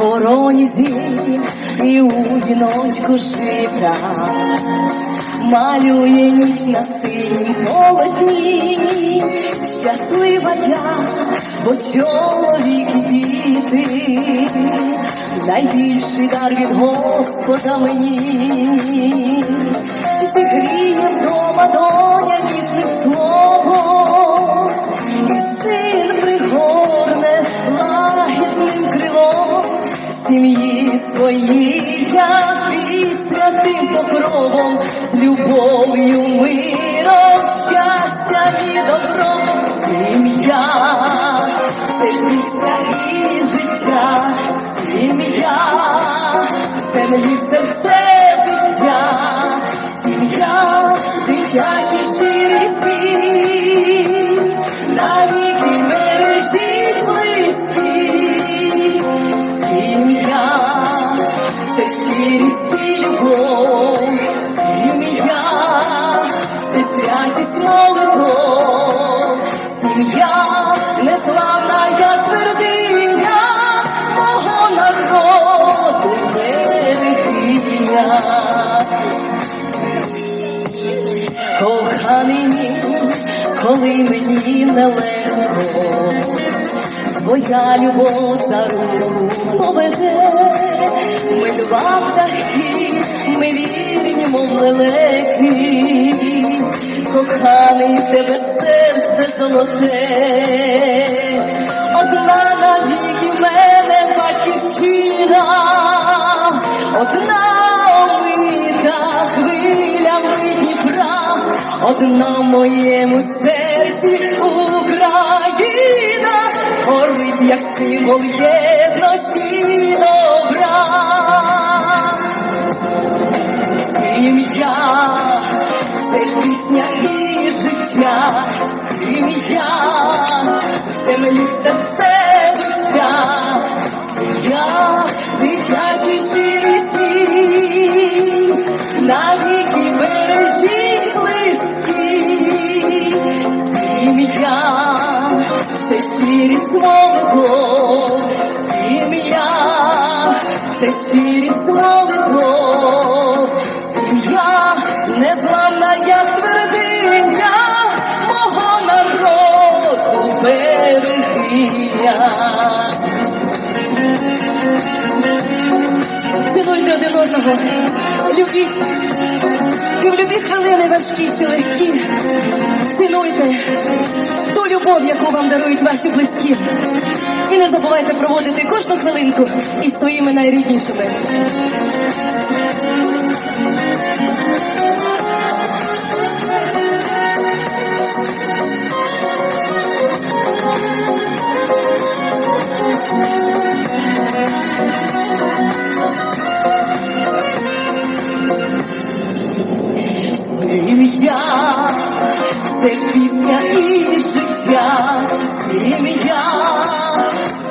короні зір і у віночку жита малює ніч на синім полотні. Щаслива я, бо чоловік і діти, найбільший дар від Господа мені, зігріє вдома сім'ї своїй. Я і святим покровом з любов'ю, миром, щастям і добром. Сім'я це пісня і життя, сім'я, землі серце Коханий коли мені нелегко, твоя любов за руку поведе, ми два птахи, ми вірні, мов лелеки, коханий тебе серце золоте, одна навіки в мене батьківщина, одна одна в моєму серці Україна, горить як символ єдності добра. Сім'я, це пісня і життя, сім'я, землі серце сім'я, дитячий щирий сміх, навіки це щирість сім'я, це щирість молитов, сім'я, незламна, як твердиня, мого народу берегиня. Цінуйте один одного, любіть, і в любі хвилини важкі чи легкі. Цінуйте любов, яку вам дарують ваші близькі. І не забувайте проводити кожну хвилинку із своїми найріднішими. Сім'я, це пісня життя, сім'я,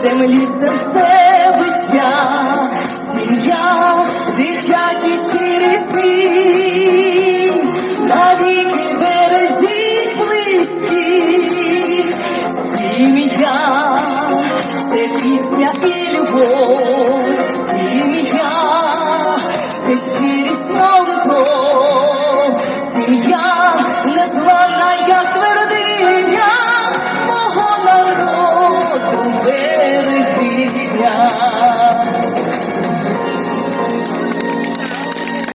землі серце биття, сім'я, дитячий щирий сміх, навіки бережіть близьких, сім'я, це пісня і любов, сім'я, це щирість молодого.